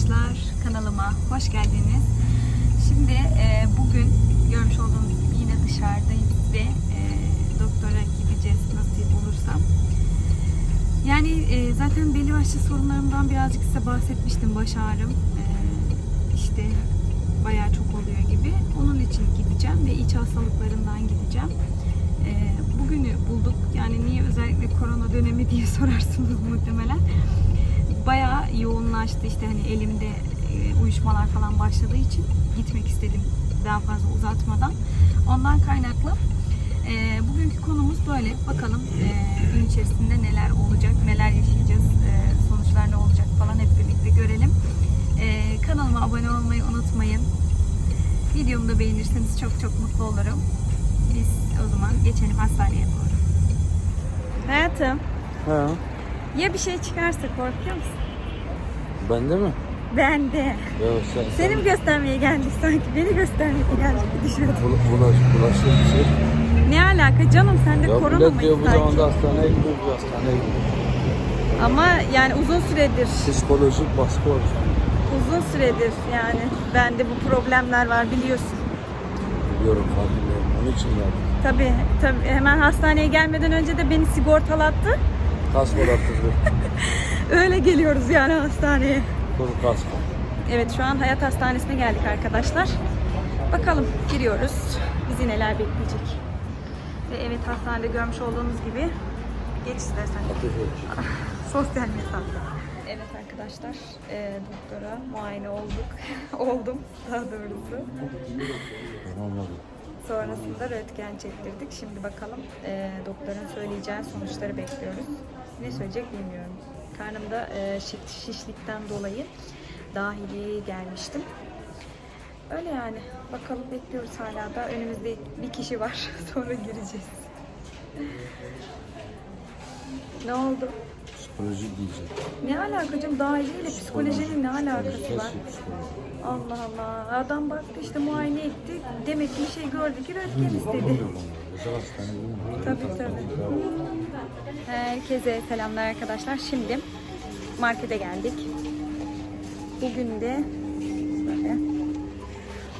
arkadaşlar kanalıma hoş geldiniz. Şimdi e, bugün görmüş olduğunuz gibi yine dışarıdayız ve e, doktora gideceğiz nasip olursam. Yani e, zaten belli başlı sorunlarımdan birazcık size bahsetmiştim baş ağrım. E, işte bayağı çok oluyor gibi. Onun için gideceğim ve iç hastalıklarından gideceğim. E, bugünü bulduk. Yani niye özellikle korona dönemi diye sorarsınız muhtemelen bayağı yoğunlaştı işte hani elimde e, uyuşmalar falan başladığı için gitmek istedim daha fazla uzatmadan. Ondan kaynaklı e, bugünkü konumuz böyle. Bakalım e, gün içerisinde neler olacak, neler yaşayacağız, e, sonuçlar ne olacak falan hep birlikte görelim. E, kanalıma abone olmayı unutmayın. Videomu da beğenirseniz çok çok mutlu olurum. Biz o zaman geçelim hastaneye doğru. Hayatım, Ha, ya bir şey çıkarsa korkuyor musun? bende mi? Ben de. Ya sen, Seni mi göstermeye geldik sanki? Beni göstermeye geldik düşünüyordum. Bu, bulaş, bulaşıcı bir şey. Ne alaka canım? Sen de korona millet mıyız diyor bu sanki? zamanda hastaneye gidiyor, bu hastaneye gidiyor. Ama yani uzun süredir, Psikolojik baskı var. uzun süredir yani bende bu problemler var biliyorsun. Biliyorum farkındayım. Onun için geldim. Tabii, tabii hemen hastaneye gelmeden önce de beni sigortalattı. Kask olattırdı. Öyle geliyoruz yani hastaneye. Kuru kask. Evet şu an Hayat Hastanesi'ne geldik arkadaşlar. Bakalım giriyoruz. Bizi neler bekleyecek. Ve evet hastanede görmüş olduğunuz gibi geç istersen. Sosyal mesafe. Evet arkadaşlar, e, doktora muayene olduk. Oldum daha doğrusu. Sonrasında röntgen çektirdik. Şimdi bakalım e, doktorun söyleyeceği sonuçları bekliyoruz. Ne söyleyecek bilmiyorum. Karnımda e, şiş- şişlikten dolayı dahiliye gelmiştim. Öyle yani. Bakalım bekliyoruz hala da. Önümüzde bir kişi var. Sonra gireceğiz. ne oldu? Psikolojik diyecek. Ne alakacım dahiliyle psikolojinin ne alakası Psikolojik, var? Allah Allah. Adam baktı işte muayene etti. Demek ki bir şey gördü ki röntgen istedi. Tabii tabii. Herkese selamlar arkadaşlar. Şimdi markete geldik. Bugün de böyle.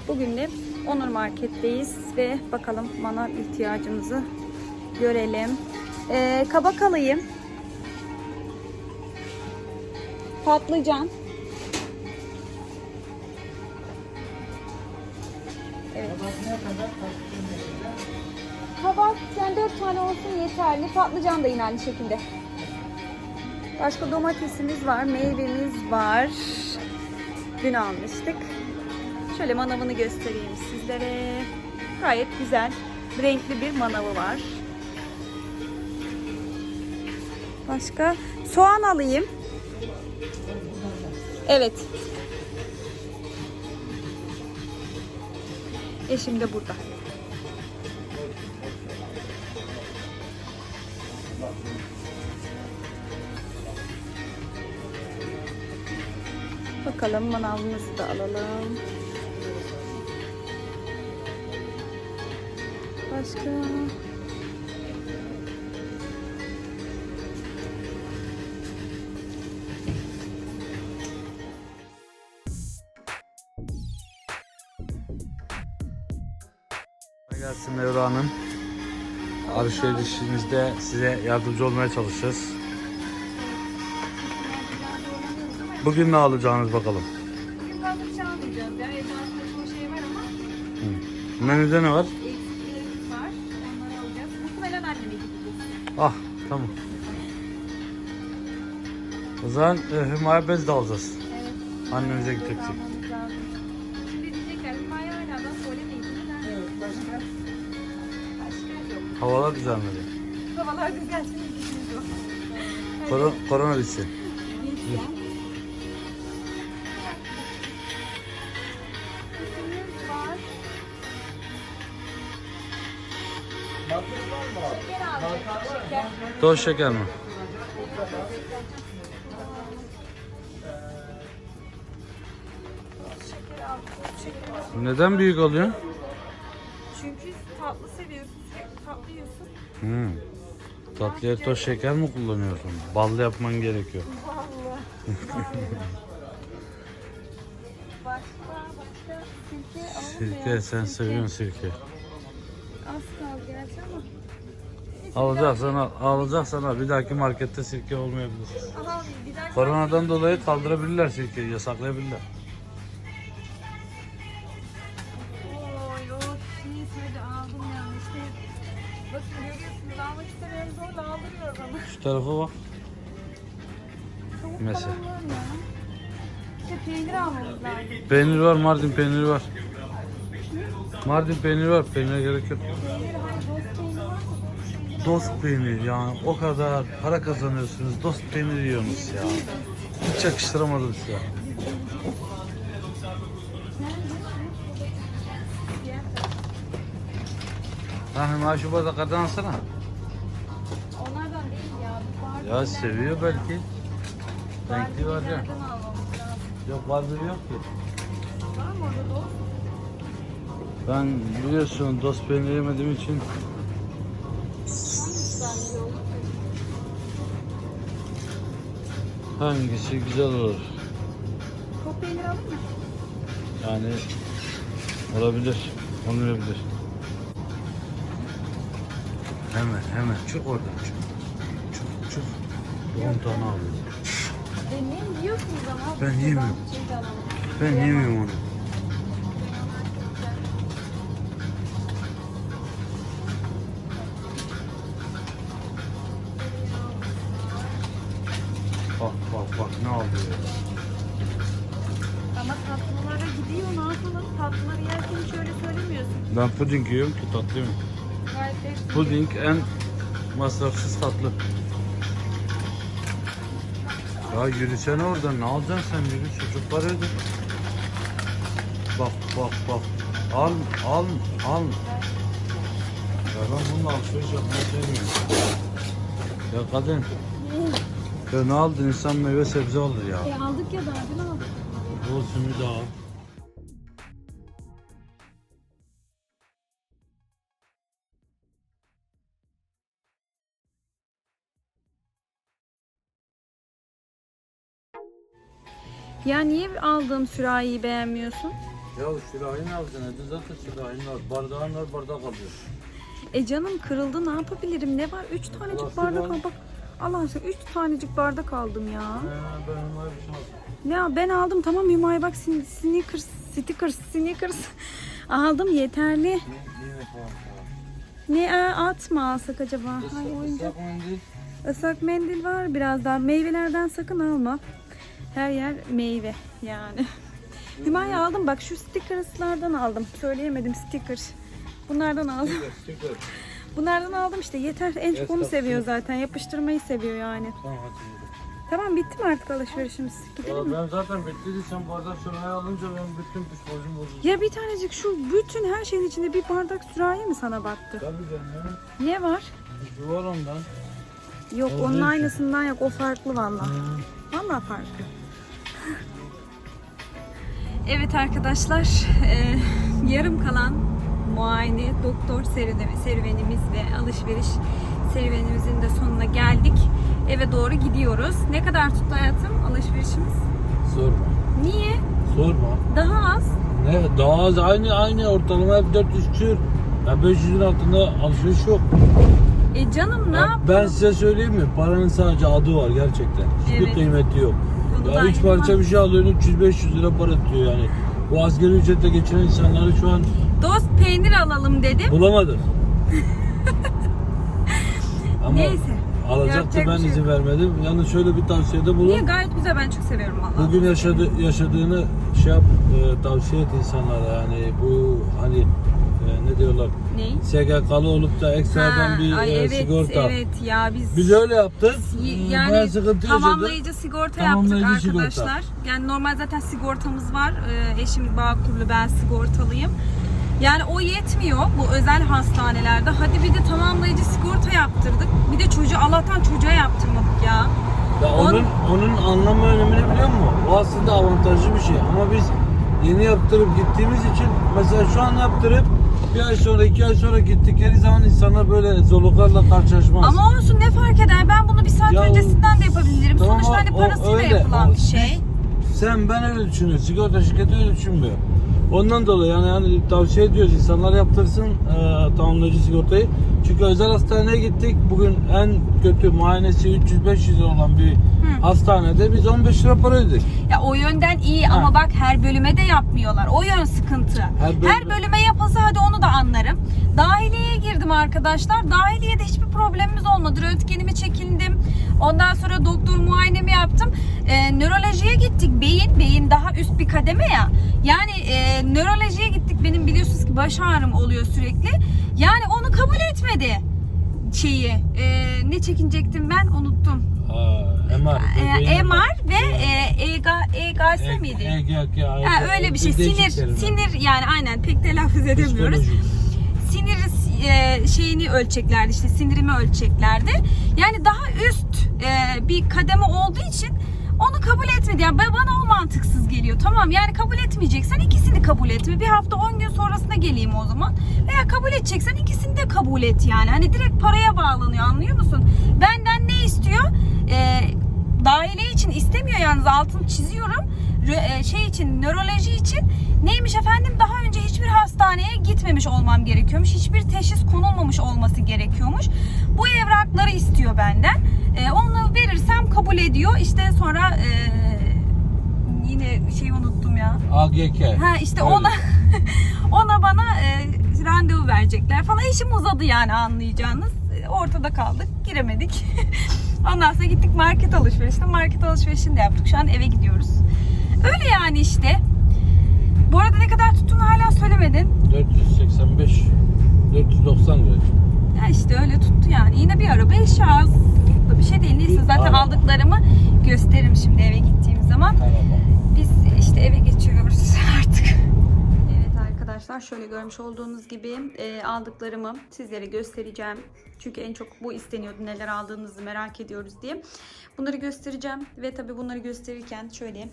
Bugün de Onur Market'teyiz ve bakalım manav ihtiyacımızı görelim. Ee, kabak alayım. Patlıcan. Evet. Kabak yani 4 tane olsun yeterli. Patlıcan da yine aynı şekilde. Başka domatesimiz var, meyvemiz var. Dün almıştık. Şöyle manavını göstereyim sizlere. Gayet güzel, renkli bir manavı var. Başka soğan alayım. Evet. Eşim de burada. Bakalım manavımızı da alalım. Başka? Gelsin Mevra Hanım. Alışverişimizde size yardımcı olmaya çalışacağız. Bugün ne alacağınız bakalım. Bugün fazla bir şey almayacağız ya. Evde aslında çoğu şey var ama Menüde ne var? eksiklerimiz var. Onları alacağız. Muhtemelen anneme gideceğiz. Ah tamam. O zaman e, hümaye bez de alacağız. Evet. Annemize gidecek. Havalar düzenledi. Havalar o. Korona, korona bitsin. Toz şeker mi? Neden büyük alıyorsun? Hmm. Tatlıya toz şeker mi kullanıyorsun? Ballı yapman gerekiyor. Vallahi. başka başka sirke sen seviyorsun sirke. Az kaldı gerçi ama. Alacaksan al, alacaksan al. Bir dahaki markette sirke olmayabilir. Aha bir dahaki Koronadan dolayı kaldırabilirler sirkeyi, yasaklayabilirler. Bakın görüyorsunuz almak istemiyoruz orada aldırıyoruz ama. Şu tarafa bak. Tavuk Mesela. falan var ya. İşte peynir almamız lazım. Peynir var, Mardin peyniri var. Mardin peyniri var, peynire gerek yok. Peynir hani dost peyniri var mı? Dost peyniri yani o kadar para kazanıyorsunuz, dost peyniri yiyorsunuz ya. Hiç yakıştıramadım size. Hani maaşı bardaklardan alsana. Onlardan değil ya. Bu Ya seviyor belki. Renkli var ya. Nereden almamız lazım? Yok vardır yok ki. Var mı orada dost? Ben biliyorsun dost peyniri yemediğim için Hangisi olur? hangisi güzel olur? Çok peynir alır mı? Yani olabilir, olmayabilir. Hemen hemen çık oradan çık. Çık çık. 10 tane alayım. Deneyin diyorsunuz ama. Ben yemiyorum. şey. Ben yemiyorum onu. Bak bak bak ne alıyor. Ama tatlılara gidiyor ne yapalım? Tatlıları yerken hiç öyle söylemiyorsun. Ben puding yiyorum ki tatlıyım. Gayet de Puding en masrafsız tatlı. Ya yürüsene oradan ne alacaksın sen yürü çocuk var evde. Bak bak bak. Al al al. Ya ben bununla alışveriş yapmayı sevmiyorum. Ya kadın. Ya ne aldın insan meyve sebze alır ya. E aldık ya daha dün aldık. Bu simidi al. Ya niye aldığım sürahiyi beğenmiyorsun? Ya sürahi ne alacaksın? Evde zaten sürahin var. Bardağın var bardak alıyor. E canım kırıldı ne yapabilirim? Ne var? Üç tanecik bardak al. Bak Allah aşkına üç tanecik bardak aldım ya. He ben bir şey aldım. Ya ben aldım tamam Hümay bak sin- sneakers, stickers, sneakers aldım yeterli. Yine falan. Ne aa, at mı alsak acaba? Hay oyuncak. Islak mendil. Islak mendil var biraz daha. Meyvelerden sakın alma. Her yer meyve yani. Hümay aldım bak şu stickerslardan aldım. Söyleyemedim stickers. Bunlardan aldım. Sticker, sticker. Bunlardan aldım işte yeter. En çok onu seviyor sticker. zaten. Yapıştırmayı seviyor yani. Tamam hadi. Tamam bitti mi artık alışverişimiz? Gidelim Ya mi? ben zaten bittiydi sen bardak sürahı alınca ben bütün psikolojim bozuldu. Ya bir tanecik şu bütün her şeyin içinde bir bardak sürahi mi sana battı? Tabii canım. Ne var? Şu var ondan. Yok Olduğu onun için. aynısından yok. O farklı valla. Valla farklı. Evet arkadaşlar, e, yarım kalan muayene, doktor serüveni- serüvenimiz ve alışveriş serüvenimizin de sonuna geldik. Eve doğru gidiyoruz. Ne kadar tuttu hayatım alışverişimiz? Sorma. Niye? Sorma. Daha az. Ne daha az aynı aynı ortalama hep 400 küsür. Ya 500'ün altında alışveriş yok. E canım ne Ya yap? ben size söyleyeyim mi? Paranın sadece adı var gerçekten. Hiçbir Evet. kıymeti yok. Ya üç parça bir şey alıyorsun 300-500 lira para tutuyor yani. Bu asgari ücretle geçinen insanları şu an Dost peynir alalım dedim. bulamadık. Ama Neyse. alacaktı Yapacak ben bir şey izin vermedim. Yalnız şöyle bir tavsiyede bulun. Niye? Gayet güzel. Ben çok seviyorum valla. Bugün yaşadı, yaşadığını şey yap, e, tavsiye et insanlara yani bu hani e, ne diyorlar Ney? SGK'lı olup da ekstradan Ha, bir ay e, evet, sigorta. Evet ya biz Biz öyle yaptık. Y- E, yani sıkıntı yaşadık. tamamlayıcı sigorta Tamamlayıcı yaptık sigorta. arkadaşlar. Yani normal zaten sigortamız var. Ee, eşim Bağkurlu ben sigortalıyım. Yani o yetmiyor bu özel hastanelerde. Hadi bir de tamamlayıcı sigorta yaptırdık. Bir de çocuğu Allah'tan çocuğa yaptırmadık ya. Ya On- onun onun anlamı önemini biliyor musun? O aslında avantajlı bir şey ama biz yeni yaptırıp gittiğimiz için mesela şu an yaptırıp bir ay sonra iki ay sonra gittikleri zaman insanlar böyle zorluklarla karşılaşmaz. Ama olsun ne fark eder? Ben bunu bir saat Ya öncesinden de yapabilirim. Tamam, Sonuçta hani o- parasıyla öyle. yapılan O- bir şey. sen ben öyle düşünüyorum. Sigorta şirketi öyle düşünmüyor. Ondan dolayı yani, yani tavsiye ediyoruz insanlar yaptırsın e, tamamlayıcı sigortayı. Çünkü özel hastaneye gittik. Bugün en kötü muayenesi 300-500 lira olan bir hastanede biz 15 lira para ödedik. Ya o yönden iyi Ha. ama bak her bölüme de yapmıyorlar. O yön sıkıntı. Her Her, bölüme- bölüme yapılsa hadi onu da anlarım. Dahiliyeye girdim arkadaşlar. Dahiliyede hiçbir problemimiz olmadı. Röntgenimi çekindim. Ondan sonra doktor muayenemi yaptım. Ee, nörolojiye gittik. Beyin, beyin daha üst bir kademe ya. Yani e, nörolojiye gittik. Benim biliyorsunuz ki baş ağrım oluyor sürekli. Yani onu kabul etmedi şeyi. e, ne çekinecektim ben unuttum. Aa, MR. E, MR ve e, EGA, EGS E- miydi? EGK, Ha, öyle bir şey. Sinir, sinir yani aynen pek telaffuz edemiyoruz. Psikoloji. Sinir e, şeyini ölçeceklerdi işte sinirimi ölçeceklerdi. Yani daha üst e, bir kademe olduğu için onu kabul etmedi. Yani ba- bana o mantıksız geliyor. Tamam yani kabul etmeyeceksen ikisini kabul etme. Bir hafta 10 gün sonrasında geleyim o zaman. Veya kabul edeceksen ikisini de kabul et yani. Hani direkt paraya bağlanıyor anlıyor musun? Benden ne istiyor? E, dahiliye için istemiyor yalnız altını çiziyorum. E, şey için nöroloji için neymiş efendim daha önce hiçbir hastaneye gitmemiş olmam gerekiyormuş. Hiçbir teşhis konulmamış olması gerekiyormuş. Bu evrakları istiyor benden. E, onu verirsem kabul ediyor. İşte sonra e, yine şeyi unuttum ya. AGK. Ha işte Öyle. ona ona bana e, randevu verecekler falan. İşim uzadı yani anlayacağınız. Ortada kaldık, giremedik. Ondan sonra gittik market alışverişine. Market alışverişini de yaptık. Şu an eve gidiyoruz. Öyle yani işte. Bu arada ne kadar tuttuğunu hala söylemedin. 485 490 lira. Ya işte öyle tuttu yani. Yine bir araba eşya az da bir şey değil. Neyse zaten araba. aldıklarımı gösteririm şimdi eve gittiğim zaman. Biz işte eve geçiyoruz artık. Evet arkadaşlar şöyle görmüş olduğunuz gibi e, aldıklarımı sizlere göstereceğim. Çünkü en çok bu isteniyordu neler aldığınızı merak ediyoruz diye. Bunları göstereceğim ve tabii bunları gösterirken şöyle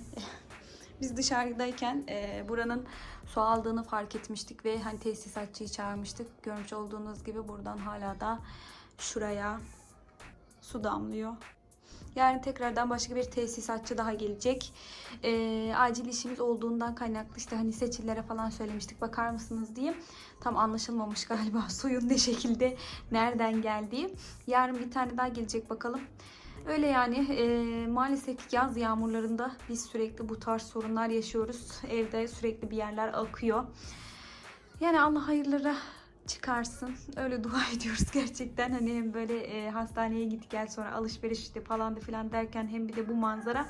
biz dışarıdayken e, buranın su aldığını fark etmiştik ve hani tesisatçıyı çağırmıştık. Görmüş olduğunuz gibi buradan hala da şuraya su damlıyor. Yarın tekrardan başka bir tesisatçı daha gelecek. Ee, acil işimiz olduğundan kaynaklı işte hani seçillere falan söylemiştik bakar mısınız diye. Tam anlaşılmamış galiba suyun ne şekilde nereden geldiği. Yarın bir tane daha gelecek bakalım. Öyle yani e, maalesef yaz yağmurlarında biz sürekli bu tarz sorunlar yaşıyoruz. Evde sürekli bir yerler akıyor. Yani Allah hayırlara çıkarsın. Öyle dua ediyoruz gerçekten. Hani hem böyle e, hastaneye git gel sonra alışveriş işte falan da filan derken hem bir de bu manzara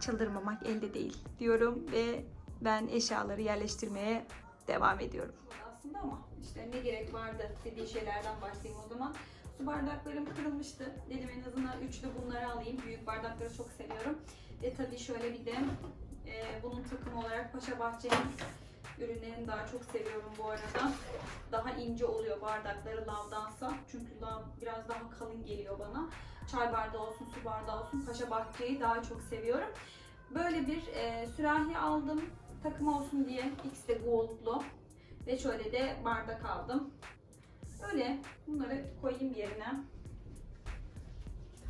çıldırmamak elde değil diyorum ve ben eşyaları yerleştirmeye devam ediyorum. Aslında ama işte ne gerek vardı dediği şeylerden başlayayım o zaman. Su bardaklarım kırılmıştı. Dedim en azından üçlü bunları alayım. Büyük bardakları çok seviyorum. Ve tabii şöyle bir de e, bunun takımı olarak Paşa Bahçe'nin ürünlerini daha çok seviyorum bu arada. Daha ince oluyor bardakları lavdansa. Çünkü lav biraz daha kalın geliyor bana. Çay bardağı olsun, su bardağı olsun. Paşa Bahçe'yi daha çok seviyorum. Böyle bir e, sürahi aldım. Takım olsun diye. İkisi de goldlu. Ve şöyle de bardak aldım. Böyle bunları koyayım yerine.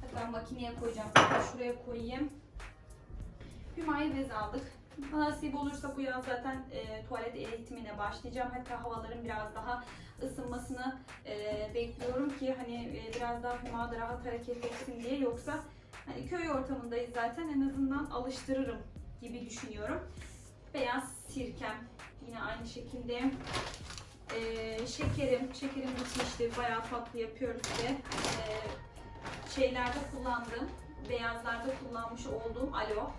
Hatta makineye koyacağım. Şuraya koyayım. Hümayi bez aldık. Nasip olursa bu yaz zaten e, tuvalet eğitimine başlayacağım. Hatta havaların biraz daha ısınmasını e, bekliyorum ki hani e, biraz daha hüma da rahat hareket etsin diye. Yoksa hani köy ortamındayız zaten en azından alıştırırım gibi düşünüyorum. Beyaz sirkem yine aynı şekilde. E, şekerim, şekerim bitmişti. Bayağı tatlı yapıyoruz ve e, şeylerde kullandığım, beyazlarda kullanmış olduğum alo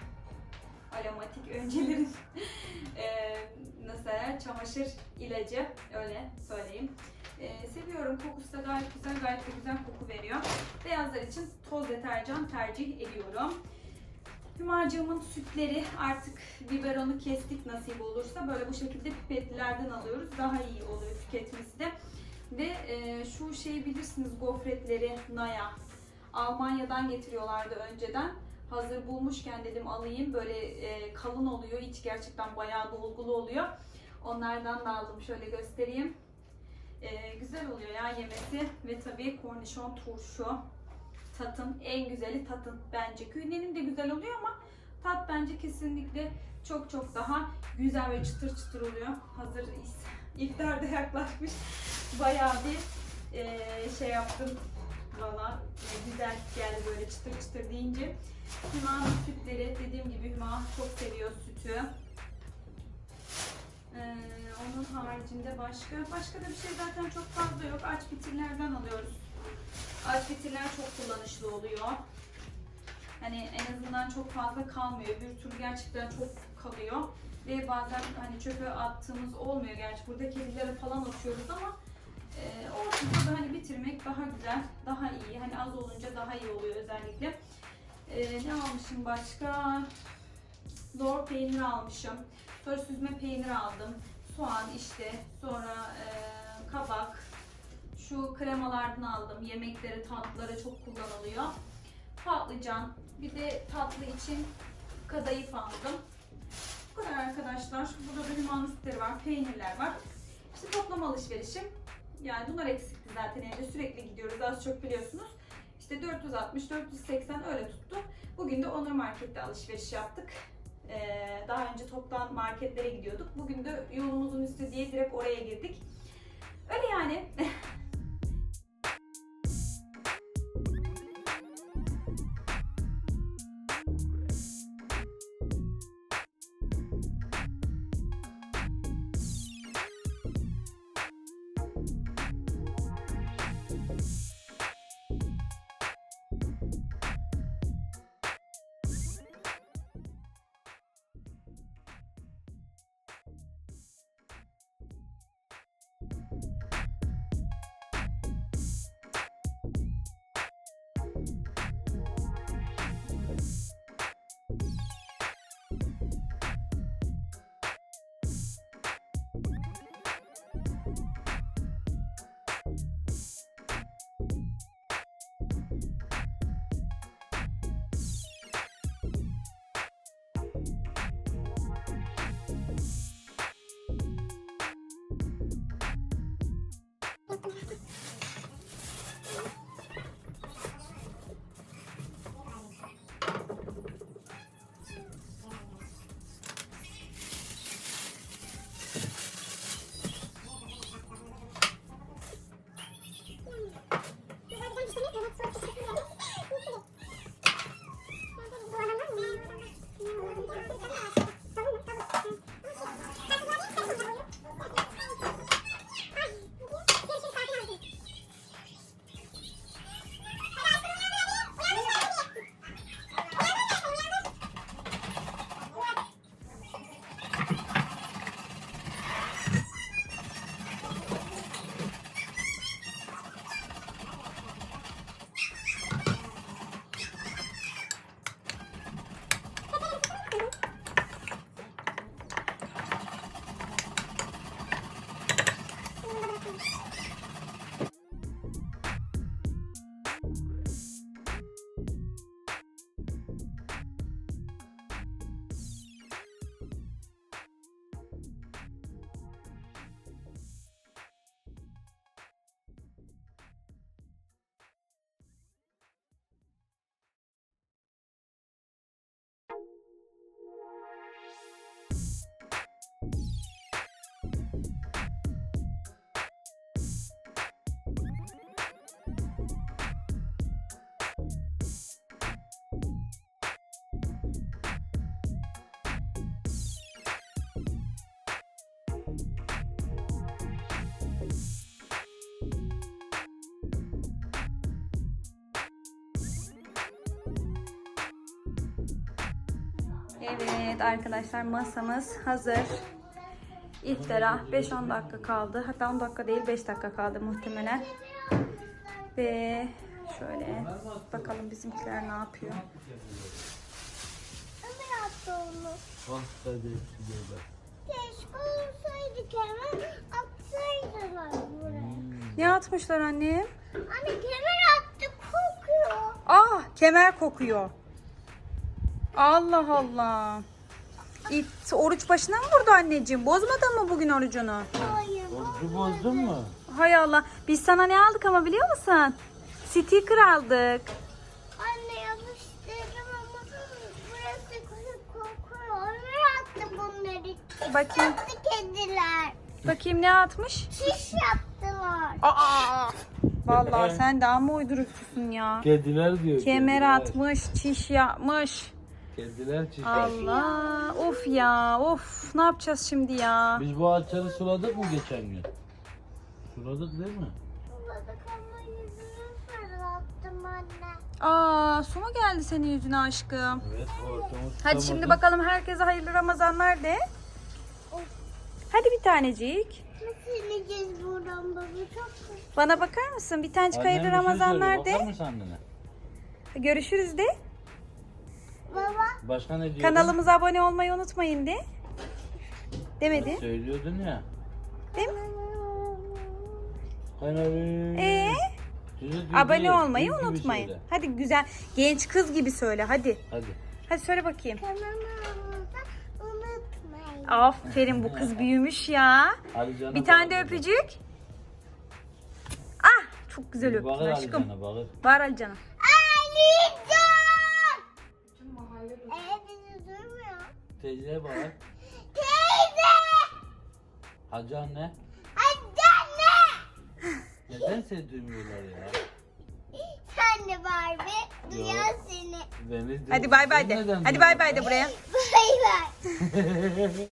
aromatik öncelerin eee nasıl çamaşır ilacı öyle söyleyeyim. Eee, seviyorum kokusu da gayet güzel gayet de güzel koku veriyor. Beyazlar için toz deterjan tercih ediyorum. Hümacığımın sütleri artık biberonu kestik nasip olursa böyle bu şekilde pipetlilerden alıyoruz. Daha iyi oluyor tüketmesi de. Ve eee, şu şeyi bilirsiniz gofretleri Naya. Almanya'dan getiriyorlardı önceden hazır bulmuşken dedim alayım. Böyle e, kalın oluyor. İç gerçekten bayağı dolgulu oluyor. Onlardan da aldım. Şöyle göstereyim. E, güzel oluyor ya yemesi. Ve tabii kornişon turşu. Tatın en güzeli tatın bence. Kühnenin de güzel oluyor ama tat bence kesinlikle çok çok daha güzel ve çıtır çıtır oluyor. Hazır iftar da yaklaşmış. Bayağı bir eee, şey yaptım. Valla e, güzel geldi böyle çıtır çıtır deyince. Hüma'nın sütleri dediğim gibi Hüma çok seviyor sütü. Ee, onun haricinde başka başka da bir şey zaten çok fazla yok. Aç bitirlerden alıyoruz. Aç bitirler çok kullanışlı oluyor. Hani en azından çok fazla kalmıyor. Bir türlü gerçekten çok kalıyor. Ve bazen hani çöpe attığımız olmuyor. Gerçi burada kedilere falan atıyoruz ama e, ortada da hani bitirmek daha güzel, daha iyi. Hani az olunca daha iyi oluyor özellikle. E, ne almışım başka? Lor peynir almışım. Sonra süzme peynir aldım. Soğan işte. Sonra e, kabak. Şu kremalardan aldım. Yemeklere, tatlılara çok kullanılıyor. Patlıcan. Bir de tatlı için kadayıf aldım. Bu kadar arkadaşlar. Burada da limonlu sütleri var. Peynirler var. İşte toplam alışverişim. Yani bunlar eksikti zaten evde. Sürekli gidiyoruz. Az çok biliyorsunuz. İşte 460, 480 öyle tuttu. Bugün de Onur Market'te alışveriş yaptık. Ee, daha önce toptan marketlere gidiyorduk. Bugün de yolumuzun üstü diye direkt oraya girdik. Öyle yani. Evet arkadaşlar masamız hazır. İftara 5-10 dakika kaldı. Hatta 10 dakika değil 5 dakika kaldı muhtemelen. Ve şöyle bakalım bizimkiler ne yapıyor. Ömer attı onu. Şuraya Keşke olsaydı kemer atsaydılar buraya. Ne atmışlar anne? Anne kemer attı kokuyor. Ah kemer kokuyor. Allah Allah. İt, oruç başına mı vurdu anneciğim? Bozmadın mı bugün orucunu? Hayır. Orucu bozdun mu? Hay Allah. Biz sana ne aldık ama biliyor musun? Sticker aldık. Anne yapıştırdım ama burası kokuyor. Bakayım. Yaptı kediler. Bakayım ne atmış? Şiş yaptılar. Aa! Vallahi sen daha mı uydurukçusun ya? Kediler diyor. Kemer kediler. atmış, çiş yapmış. Kediler çiş Allah. Of ya. Of. Ne yapacağız şimdi ya? Biz bu ağaçları suladık mı geçen gün? Suladık değil mi? Suladık ama yüzünü fırlattım anne. Aa, su mu geldi senin yüzüne aşkım? Evet hortumu Hadi şimdi bakalım herkese hayırlı Ramazanlar de. Hadi bir tanecik. Nasıl ineceğiz buradan baba? Çok. Bana bakar mısın? Bir tanecik hayırlı şey Ramazanlar Bakar de. mısın annene? Görüşürüz de. Baba. Başka ne diyordun? Kanalımıza abone olmayı unutmayın de. Demedi. Söylüyordun ya. Değil mi? Kanalım. Ee, abone olmayı unutmayın. söyle. Hadi güzel. Genç kız gibi söyle hadi. Hadi. Hadi söyle bakayım. Unutmayın. Aferin bu kız büyümüş ya. Bir tane de öpücük. Ah çok güzel öptün aşkım. Can'a bağır. Var Ali Teyzeye bağır. Teyze! Hacı anne. Hadi anne! Neden seni duymuyorlar ya? Sen de Barbie. Duyar seni. Beni Hadi bay bay de. neden Hadi bay bay de buraya. Bay bay.